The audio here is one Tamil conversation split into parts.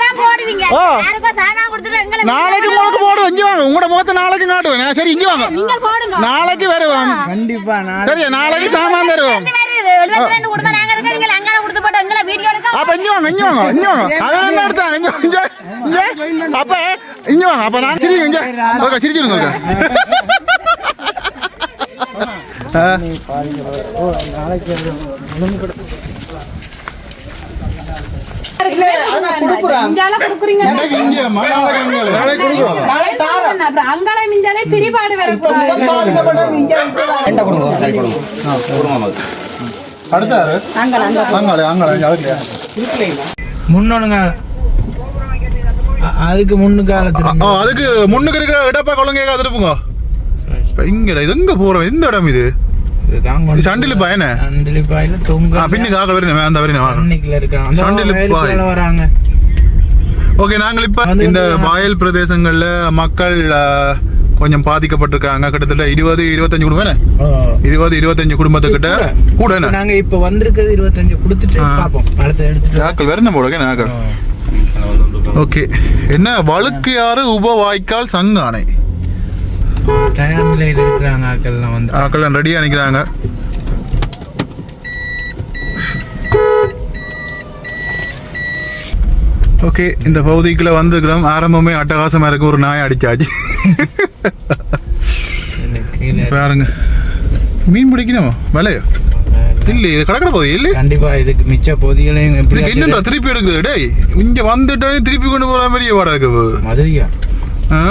தான் போடுவீங்க. ஓ. யாருக்கோ சாமான் கொடுத்துட்டு எங்களை நாளைக்கு உங்களுக்கு போடுவோம் இங்க வாங்க. உங்களோட முகத்தை நாளைக்கு காட்டுவேன். சரி இங்க வாங்க. நீங்கள் போடுங்க. நாளைக்கு வருவோம். கண்டிப்பா சரி நாளைக்கு சாமான் தருவோம். நாங்க நீங்க அப்ப இங்க வாங்க இங்க வாங்க இங்க வாங்க. அவன் என்ன எடுத்தாங்க இங்க இங்க இங்க. அப்ப இங்க வாங்க. அப்ப நான் சிரி இங்க. ஓகே சிரிச்சிருங்க ஓகே. குடுக்குறீங்க. இங்க நாளைக்கு. நாளைக்கு. அப்புறம் மிஞ்சாலே பிரிபாடு அடுத்த அங்காளி, அதுக்கு. முன்னு காலத்துல ஆ, அதுக்கு முன்னுக்கு இருக்கிற இடப்பா கொள்ளுங்க திருப்புங்க. இப்ப இங்கடா இது எங்க போறோம்? இந்த இடம் இது. சண்டிலிப்பா என்ன? சண்டிலிப்பாயில தொங்க பின்னுக்கு ஆக வரணும் அந்த வரணும் சண்டிலிப்பாய். வராங்க. ஓகே நாங்கள் இப்ப இந்த வயல் பிரதேசங்கள்ல மக்கள் கொஞ்சம் பாதிக்கப்பட்டிருக்காங்க. கிட்டத்தட்ட இருபது இருபத்தஞ்சு குடும்பம் இருபது இருபத்தஞ்சு குடும்பத்துக்கிட்ட கூட. நாங்க இப்ப வந்திருக்கிறது இருபத்தஞ்சு கொடுத்துட்டு ஆ. பாப்போம். அடுத்த எடுத்துட்டு நாக்கள் வேற ஓகே. என்ன வழுக்கையாறு உப வாய்க்கால் சங்கானை? தயார் நிலையில இருக்கிறாங்க ஆக்கள்லாம் வந்து. ஆக்கள் ரெடியா நிக்கிறாங்க. ஓகே இந்த பகுதிக்குள்ள வந்துக்கிறோம் ஆரம்பமே அட்டகாசமா இருக்கு. ஒரு நாய் அடிச்சாச்சு. பாருங்க. மீன் பிடிக்கணுமா? விலையோ? இல்ல இது கடற்கரை பகுதி. இல்ல கண்டிப்பா இதுக்கு மிச்ச பொதிகளையும் என்னடா திருப்பி எடுக்குது? டேய் இங்க வந்துட்டு திருப்பி கொண்டு போற மாதிரி வாடா இருக்கு போகுது. மதுரையா?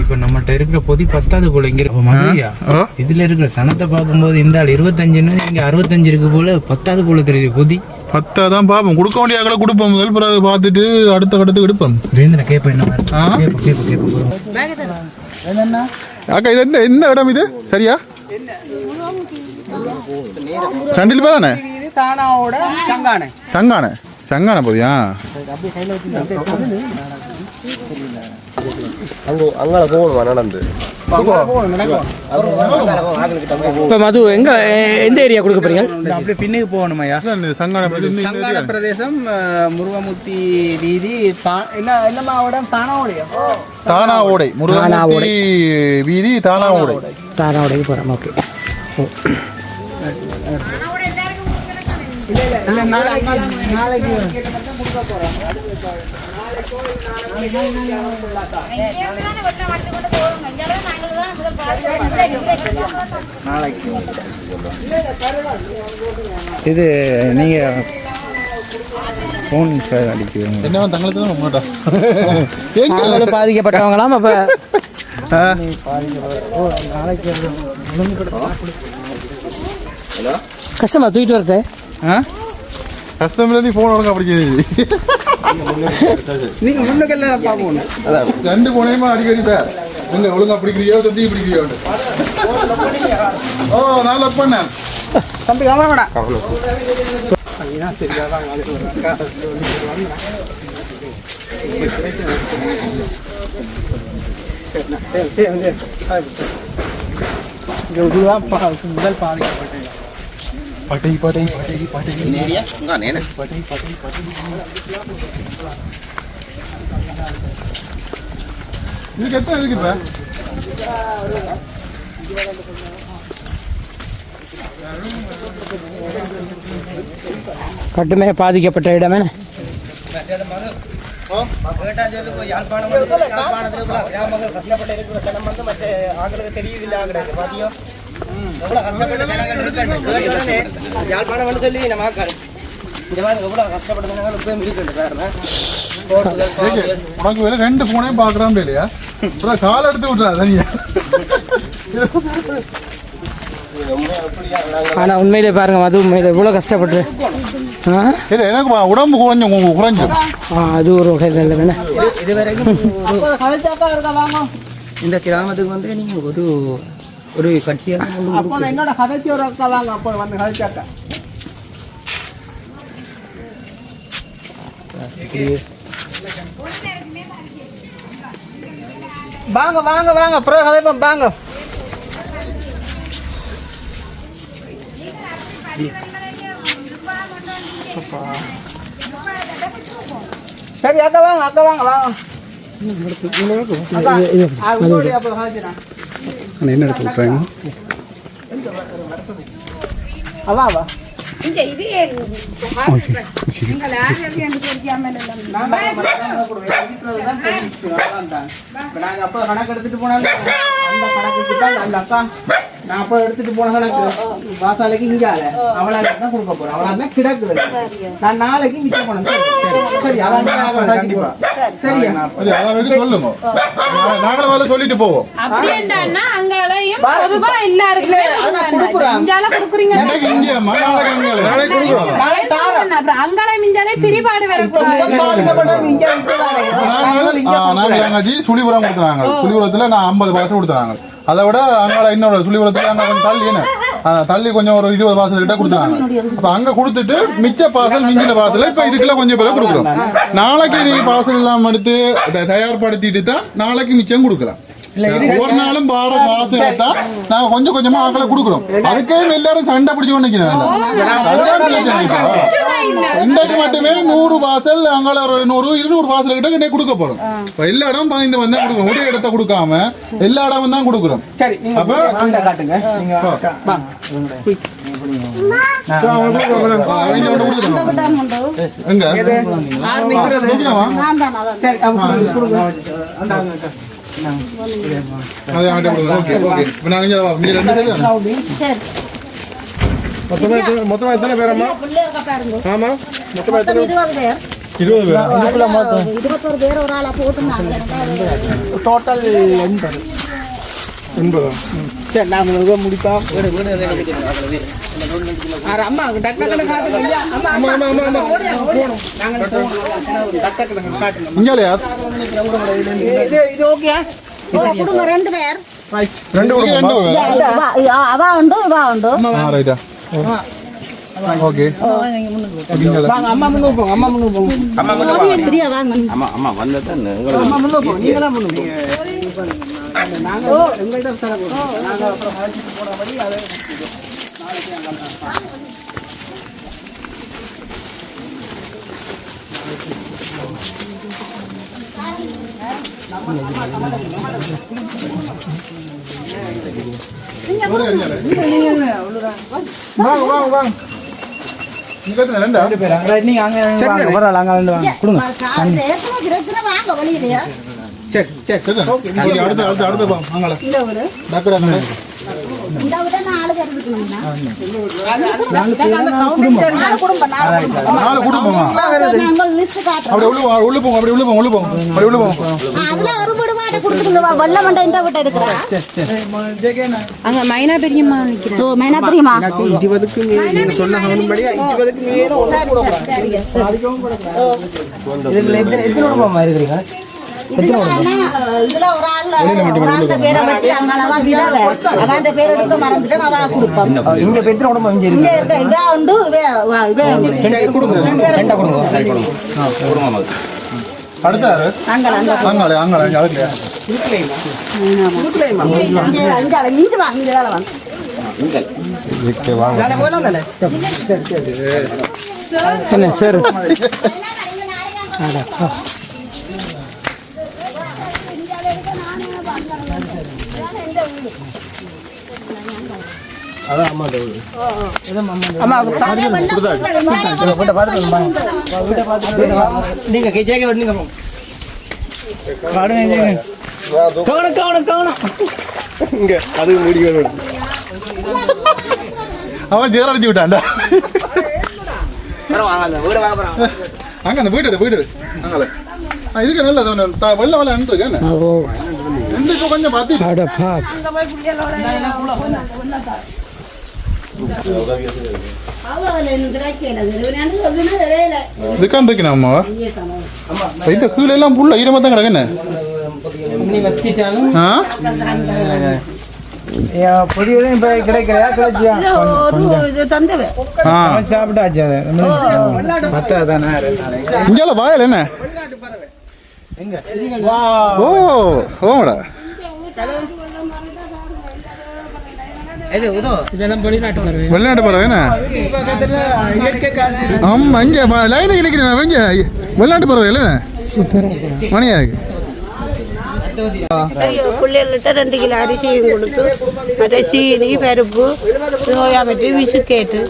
இப்ப நம்மகிட்ட இருக்கிற பொதி பத்தாது போல இங்க இருக்கு. மதுரையா? ஓ இதுல இருக்கிற சனத்தை பார்க்கும்போது இந்த ஆள் இருபத்தஞ்சுன்னு இங்க அறுபத்தஞ்சு இருக்கு போல பத்தாவது போல தெரியுது பொதி. பத்தாதான் பாப்போம் கொடுக்க வேண்டிய ஆக்களை கொடுப்போம். முதல் பிறகு பார்த்துட்டு அடுத்த கட்டத்துக்கு எடுப்போம். வேந்திர கேப்ப என்ன அக்கா இது எந்த எந்த இடம் இது? சரியா? சண்டிலிப்பா தானே? தானாவோட சங்கானே. சங்கான. சங்கான போதியா? இப்போ மது எங்க எந்த ஏரியா கொடுக்க போறீங்க அப்படியே பின்னுக்கு சங்கான பிரதேசம் முருகமுத்தி வீதி என்ன என்ன மாவட்டம் தானாவோடையா தானா ஓடை முருகன் வீதி தானா ஓடை தாராவுடைக்கு போகிறோம் ஓகே நாளைக்கு இது நீங்க ஃபோன் சார் அடிக்குதுங்க என்ன தங்களுக்கு தான் உங்கள்கிட்ட பாதிக்கப்பட்டவங்களாம் அப்போ. கஷ்டமா தூக்கிட்டு வரட்டு. கஸ்டமர் நீ போன் ஒழுங்கா பிடிக்கிறது நீங்க முன்னுக்கெல்லாம் பார்ப்போம். ரெண்டு போனையுமா அடிக்கடி பேர் எங்க ஒழுங்கா பிடிக்கிறியோ தந்தி பிடிக்கிறியோ? ஓ நல்லா பண்ண தம்பி கவலைப்படா இதுதான் பா- முதல் பாதிக்கப்பட்டது பட்டை பட்டை பட்டை பட்டை இதுக்கு எத்தனை இருக்கு இப்ப கட்டுமே பாதிக்கப்பட்ட இடமே யாழ்ப்பாணம் சொல்லி நம்ம இந்த மாதிரி எவ்வளவு கஷ்டப்பட்டு போய் மிதிக்கிட்டு காரணம் உனக்கு ரெண்டு போனையும் பாக்குறான் இல்லையா? அப்புறம் கால் எடுத்து விட்டுறா தனியா ஆனா உண்மையிலே பாருங்க மது உண்மையில இவ்வளோ கஷ்டப்பட்டு. இது எனக்கு உடம்பு குறைஞ்சும் ஆ, அது ஒரு வகையில் இல்லை வேணா இது வரைக்கும் இந்த கிராமத்துக்கு வந்து நீங்க ஒரு ஒரு கட்சியாக என்னோட கதைச்சி ஒரு அக்கா வாங்க அப்போ வந்து கதைச்சாக்கா வாங்க வாங்க வாங்க அப்புறம் கதைப்போம் வாங்க. சரி அக்கா வாங்க அக்கா வாங்க வாங்க. அக்கா, ஆ, ஹாஜிரா. என்ன எடுத்து விட்றாங்க நாங்க அப்ப கணக்கு எடுத்துட்டு போனாங்க அந்த கணக்குக்கு தான் அந்த அக்கா நான் அப்ப எடுத்துட்டு போன கணக்கு. வாசாலைக்கு இங்கால அவளா தான் கொடுக்க போறேன். அவளா தான் கிடக்குது. நான் நாளைக்கு மிச்சம் பண்ண சரி அதான் சரியா? சொல்லுங்க. நா- நாங்களும் வந்து சொல்லிட்டு போவோம். அங்காலையும் அதான் கொடுக்குறோம். கொடுக்குறீங்க அப்புறம் மிஞ்சாலே பிரிபாடு. நாங்கள் சுழிபுரம் கொடுத்துறாங்க சுழிபுரத்தில் நான் ஐம்பது பாசம் கொடுத்துறாங்க அதை விட அங்கே இன்னொரு சுழிபுரத்தில் அங்கே கொஞ்சம் தள்ளி என்ன? தள்ளி கொஞ்சம் ஒரு இருபது பாசல் கிட்ட கொடுத்தாங்க. அப்போ அங்கே கொடுத்துட்டு மிச்ச பாசல் மிஞ்சின பாசல் இப்போ இதுக்குள்ள கொஞ்சம் பேர் கொடுக்குறோம். நாளைக்கு நீ பாசல் எல்லாம் எடுத்து த- தயார்படுத்திட்டு தான் நாளைக்கு மிச்சம் கொடுக்கலாம். ஒரு நாளும் பார பாசல் தான் நாங்கள் கொஞ்சம் கொஞ்சமா ஆக்களை கொடுக்குறோம் அதுக்கே எல்லாரும் சண்டை பிடிச்சு இப்போ. இன்றைக்கு மட்டுமே நூறு வாசல் அங்கால ஒரு நூறு இருநூறு வாசல் கிட்ட இன்னைக்கு கொடுக்க போறோம் இப்ப எல்லா இடம் பாய்ந்து வந்தா கொடுக்குறோம் ஒரே இடத்த கொடுக்காம எல்லா இடம் தான் கொடுக்குறோம் சரி நீங்க அப்ப நீங்க. எங்க யார் அவன்கிட்ட கொடுங்க. ஓகே ஓகே இப்ப நாங்க இங்க வா. ரெண்டு பேர் தானே? எத்தனை பேரம்மா எத்தனை இருபது பேர் இருபது பேர் இருபத்தொரு பேர் ஒரு போட்டுருந்தாங்க டோட்டல் எண்பது எண்பதா சரி முடிப்போம் அம்மா டக்கு டக்குனு காட்டுங்க. அம்மா அம்மா அம்மா அம்மா. ஓடியா, ஓடியா. நாங்க போவோம். டக்கு டக்குனு காட்டுங்க. இங்க யார் இது இது ஓகே. கொடுங்க ரெண்டு பேர். ரெண்டு இங்க ரெண்டு பேர். அவா உண்டு இவா உண்டு. ஆ ரைட்டா. ஓகே. இங்க வாங்க அம்மா முன்னு போங்க அம்மா முன்னு போங்க. பிரியா வாங்க. அம்மா முன்னு போங்க நீங்களா முன்னு போங்க. நாங்க எங்கள்கிட்ட தர போறோம் நாங்க அப்புறம் அழைச்சிட்டு போனபடி அதை வாங்க வாங்க வாங்க சரி சரி. அடுத்து அடுத்து அடுத்து பா வாங்கல நாலு குடும்பம் அப்படி உள்ள போங்க அப்படி உள்ள போங்க உள்ள போங்க அப்படி உள்ள போங்க அதுல ஒரு வீடு மாட்டை கொடுத்துருங்க வெள்ள மண்டை இந்த வீட்டை இருக்கிறா அங்க மைனா பெரியம்மா நிக்கிறேன் ஓ மைனா பிரியுமா இருபதுக்கு மேல நீங்க சொன்ன கவுண்டிங் இருபதுக்கு மேல ஒரு சரி. சரி சரிங்க இதுல எத்தனை எத்தனை குடும்பமா இருக்கிறீங்க இதுல ஒரு ஆள் ஒரு ஆள்கிட்ட பேரை பற்றி அங்காளவா விதவை அவன் பேர் எடுக்க மறந்துட்டு அவ கொடுப்போம் இங்க எத்தனை குடும்பம் இங்க இங்க இருக்கு இவ உண்டு இவ வா, இவ உண்டு. ரெண்டு கொடுங்க. அடுத்த யாரு? அங்காள அங்க அங்காளே இங்க அங்காள மிஞ்சு வா இங்க வேலை வாங்க. என்ன சார். நீங்க கேஜே நீங்க பாடுங்க கவனம் கவனம் கவனம். இங்க அது முடிக்கணும் அவன் ஜேர் அடிச்சு விட்டான்டா. அங்க அந்த அங்கால. ஆ, இதுக்கு நல்ல வெள்ள வெள்ள நின்று இருக்கேன். ரெண்டு இப்போ கொஞ்சம் பார்த்து. இருக்கேன் அம்மாவா? இந்த கீழே எல்லாம் புள்ள ஈரமா தான் கிடக்கு என்ன? நீ வச்சிட்டாலும். ஆ? பொடியோட இப்ப கிடைக்கலையா? கிடைச்சியா? தந்தவே. ஆ. அவன் சாப்பிட்டாச்சு அது. பத்தா தானே இங்கால வாயல் என்ன? ஓ ஓமடா வெளிநாட்டு பறவை. வெளிநாட்டு பறவை என்ன? பக்கத்துல இயற்கை காசு ஆமா இங்க லைனுக்கு நிக்கிறேன் இங்க வெளிநாட்டு பறவை இல்லை மணியா இருக்கு. பிள்ளைகள்கிட்ட ரெண்டு கிலோ அரிசியும் கொடுத்து மற்ற சீனி பருப்பு சோயா பற்றி விசுக்கேட்டு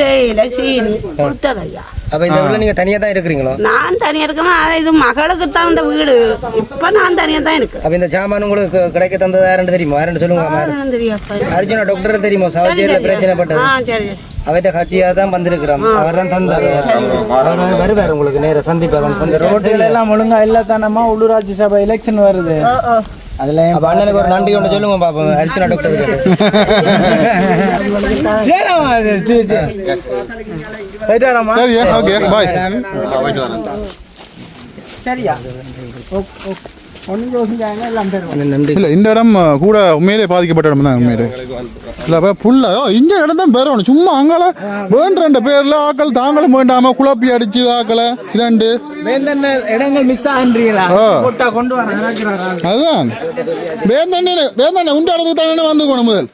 தேயிலை சீனி கொடுத்தது ஐயா அப்ப இந்த ஊர்ல நீங்க தனியா தான் இருக்கிறீங்களோ? நான் தனியா இருக்கேன் இது மகளுக்கு தான் இந்த வீடு. இப்ப நான் தனியா தான் இருக்கேன். அப்ப இந்த சாமான் உங்களுக்கு கிடைக்க தந்தது யாருன்னு தெரியுமா? யாருன்னு சொல்லுங்க அர்ஜுனா டாக்டர் தெரியுமா? சவுதியில பிரச்சனை பட்டது. அவர்கிட்ட கட்சியா தான் வந்திருக்கிறோம். அவர் தான் தந்தார். அவர் வருவார் உங்களுக்கு நேர. சந்திப்பார் சந்தி ரோட்டில் எல்லாம் ஒழுங்கா இல்லத்தானமா உள்ளூராட்சி சபை எலெக்ஷன் வருது. அதுல அப்ப அண்ணனுக்கு ஒரு நன்றி ஒன்று சொல்லுங்க பாப்போம். அர்ச்சனா டாக்டர் போயிட்டாராமா சரி ஓகே இல்ல இந்த இடம் கூட உண்மையிலே பாதிக்கப்பட்ட இடம் தான் உண்மையிலே. இல்ல ஓ, இந்த இடம் தான் பெறணும் சும்மா அங்கால வேண்ட பேர்ல ஆக்கள் தாங்களும் வேண்டாம குழப்பி அடிச்சு ஆக்களை இதாண்டு. இடங்கள் மிஸ் ஆகுறீங்களா அதுதான். வேந்தண்ணே வேந்தண்ணே உண்ட இடத்துக்கு தானே வந்து போகணும் முதல்.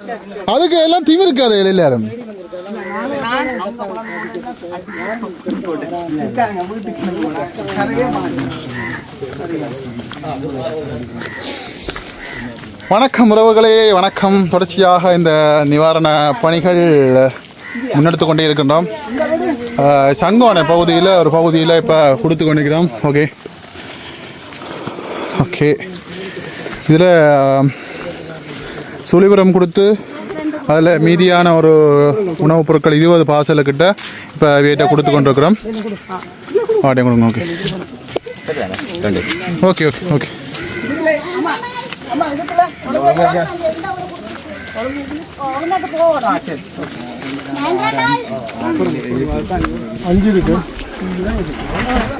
அதுக்கு எல்லாம் திமிருக்காது எல்லாரும். வணக்கம் உறவுகளே வணக்கம். தொடர்ச்சியாக இந்த நிவாரண பணிகள் முன்னெடுத்து கொண்டே இருக்கின்றோம். அஹ், சங்கோன பகுதியில் ஒரு பகுதியில் இப்போ கொடுத்து கொண்டிருக்கிறோம். ஓகே. ஓகே. இதில் சுழிபுரம் கொடுத்து அதில் மீதியான ஒரு உணவுப் பொருட்கள் இருபது பார்சலுக்கிட்ட இப்போ வீட்டை கொடுத்து கொண்டிருக்கிறோம். ஆட்டை கொடுங்க ஓகே. ஓகே ஓகே ஓகே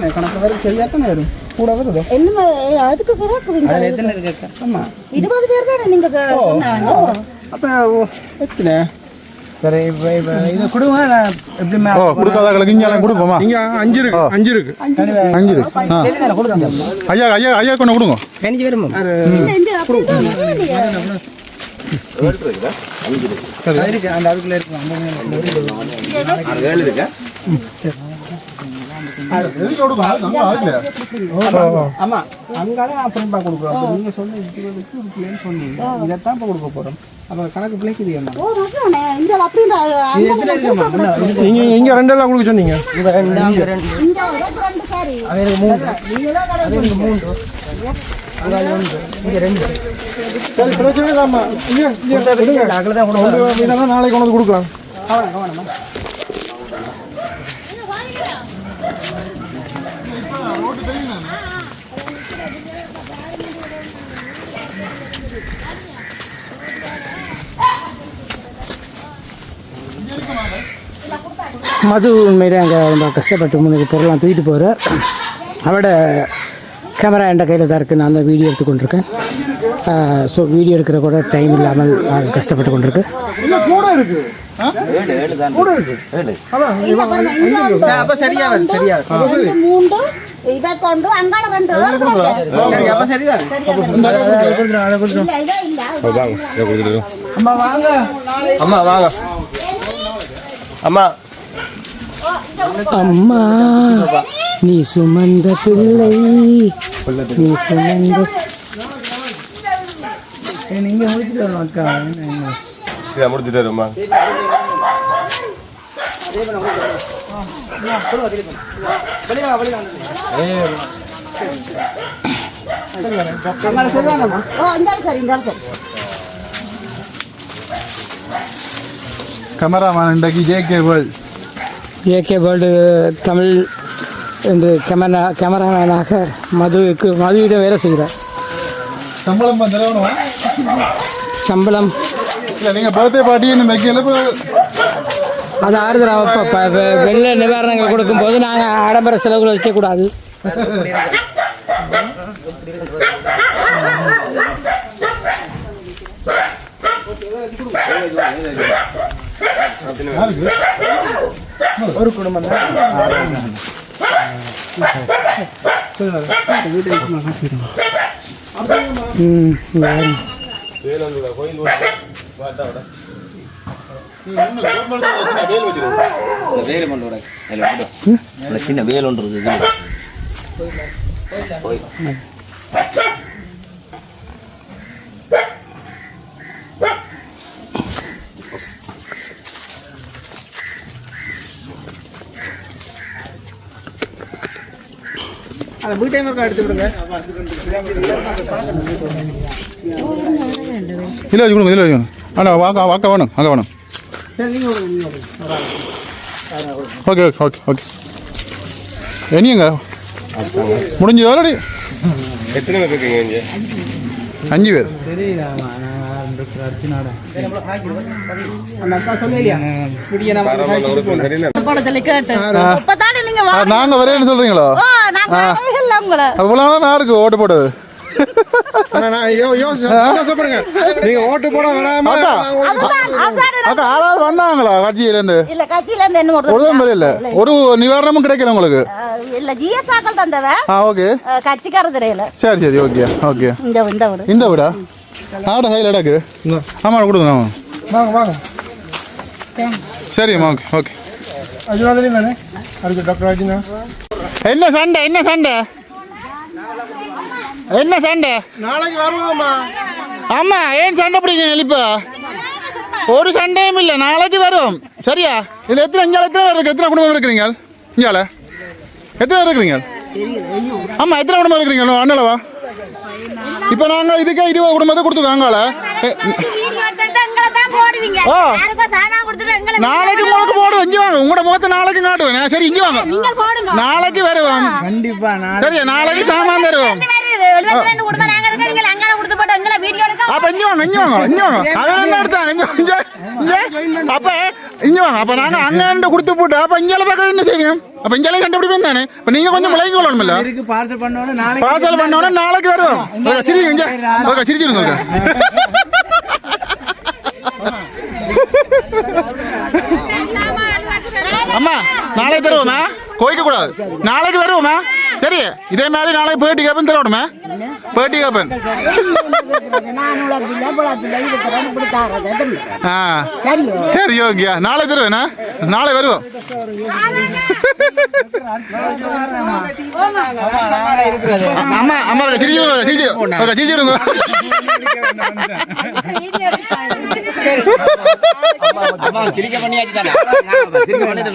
கணக்கு வரை சரியா தானே வரும் கூட வருது என்ன அதுக்கு கிடக்குறீங்க எத்தனை இருக்கு ஆமா இருபது பேர் தானே நீங்க க- சொன்னாங்க அப்ப எத்தனை சரி இப்ப இப்ப இதை கொடுங்க நான் எப்படி ஓ கொடுக்காதவங்களுக்கு இங்கே கொடுப்போமா? இங்க அஞ்சு இருக்கு அஞ்சு இருக்கு. அஞ்சு இருக்கு. ஆ. ஐயா ஐயா ஐயா கொண்டு கொடுங்க. கணிச்சு வருமா இந்த அப்படிதான் இல்லையா? இருக்கு அந்த அதுக்குள்ள இருக்கு? ஆமா. அங்கால அப்புறம் கொடுக்குறோம் அப்ப நீங்க சொன்ன இருபதுக்கு இருக்குல்லைன்னு சொன்னீங்க. இதைத்தான் இப்ப கொடுக்க போறோம். அப்ப கணக்கு பிள்ளைக்குது அம்மா ஓ, அதானே. இந்த அப்படின்ற அங்க நீங்க இங்க ரெண்டெல்லாம் கொடுக்க சொன்னீங்க. இங்க ஒரு ரெண்டு சாரி. பிரச்சனை இல்லாம நாளைக்கு கொண்டு வந்து கொடுக்கலாம். மது உண்மையிலே அங்கே ரொம்ப கஷ்டப்பட்டு முன்னுக்கு பொருளாம் தூக்கிட்டு போகிறார் அவட கேமரா என்ற கையில் தான் இருக்குது நான் அந்த வீடியோ எடுத்து கொண்டிருக்கேன். ஸோ வீடியோ எடுக்கிற கூட டைம் இல்லாமல் நான் கஷ்டப்பட்டு கொண்டிருக்கு. கூட இருக்கு. இல்ல பாருங்க இங்க ஒரு அப்ப சரியா வருது சரியா வருது. ரெண்டு மூண்டு இதை கொண்டு அங்கால ரெண்டு சரி அப்ப சரிதான் இல்ல இதே இல்ல அம்மா வாங்க. அம்மா வாங்க. அம்மா அம்மா நீ சுமந்த பிள்ளை. நீ சுமந்த நீங்க முடிச்சுட்டு வரணும் அக்கா. இதை முடிச்சுட்டு சரி கேமராமேன் இன்றைக்கு JK world AK world Tamil என்று கேமரா கேமராமேனாக மதுவுக்கு மதுவிடம் வேலை செய்கிறார். சம்பளம் சம்பளம். அது ஆறுதல் அப்போ வெள்ள நிவாரணங்கள் கொடுக்கும்போது நாங்கள் ஆடம்பர செலவுகள் வைக்கக்கூடாது. ம் வேறு. கொண்டு விட சின்ன வேல் ஒன்று இருக்குது. அந்த வீட்டை இருக்கா எடுத்து விடுங்க. இதில் வச்சு கொடுங்க இதில் வச்சு அண்ணா வாக்கா வாக்கா வேணும் அங்கே வேணும். Okay okay okay okay. என்னங்க முடிஞ்சு ஆல்ரெடி எத்தனை பேர் இருக்கீங்க இங்கே? அஞ்சு பேர். நீங்க வரேன்னு சொல்கிறீங்களோ இல்லை உங்களை அப்போலாம் நான் இருக்கு ஓட்டு போடுது ஆனா நான் யோ யோ சந்தோஷப்படுங்க நீங்க ஓட்டு போட வராம அக்கா அதுதான் அதுதான் அக்கா யாராவது வந்தாங்களா கட்சியிலேருந்து? இல்ல கட்சியில இருந்து என்ன ஒரு நிவாரணமும் கிடைக்கல உங்களுக்கு? இல்ல ஜிஎஸ் ஆக்கள் தந்தவ. ஓகே. கட்சிக்கார தெரியல. சரி சரி ஓகே ஓகே. இந்த இந்த ஒரு இந்த வீடா ஆட கையில் இடக்கு ஆமாம் கொடுங்க வாங்க வாங்க. சரிம்மா ஓகே தானே? டாக்டர் என்ன சண்டை என்ன சண்டை? என்ன சண்டை? நாளைக்கு வருவோம்மா. ஆமா ஏன் சண்டை பிடிக்கீங்க இப்ப ஒரு சண்டையும் இல்லை நாளைக்கு வரும். சரியா? இதுல எத்தனை இங்கால எத்தனை பேர் இருக்கு? எத்தனை குடும்பம் இருக்கிறீங்க? இங்கால. எத்தனை பேர் இருக்கிறீங்க? ஆமா எத்தனை குடும்பம் இருக்கிறீங்க? அண்ணலவா இப்ப நாங்க இதுக்கே இருபது குடும்பத்தை கொடுத்துருக்கோம் அங்கால. ஓ நாளைக்கு உங்களுக்கு போடுவோம் இங்க வாங்க. உங்களோட முகத்தை நாளைக்கு காட்டுவேன். நான் சரி இங்க வாங்க. நாளைக்கு வருவோம். கண்டிப்பா சரியா? நாளைக்கு சாமான் தருவோம். அப்ப இங்க வாங்க இங்க வாங்க இங்க வாங்க. அவன் எடுத்தாங்க இங்க இங்க இங்க அப்ப இங்க வாங்க. அப்ப நாங்க அங்க கொடுத்து போட்டு அப்ப இங்க பக்கம் என்ன செய்வீங்க அப்ப இங்கே கண்டுபிடிப்பேன் தானே? இப்ப நீங்க கொஞ்சம் கொள்ளணும்ல? இருக்கு பார்சல் பண்ணோட நாளைக்கு பாசல் பண்ணோட நாளைக்கு வருவோம் ஒரு சிரிச்சு இங்க. ஒரு சிரிச்சிருங்க ஒரு. அம்மா நாளைக்கு தருவோமா? கோயிக்க கூடாது. நாளைக்கு வருவோமா? சரி இதே மாதிரி நாளைக்கு பேட்டி கேப்பன் தரணுமே பேட்டி கேப்பன். சரி ஓகே நாளை தருவேண்ணா நாளை வருவோம். அம்மா அம்மா சிரிச்சு சிரிச்சு சிரிச்சு விடுங்க. சிரிக்க பண்ணியாச்சு தானே? சிரிக்க பண்ணிட்டு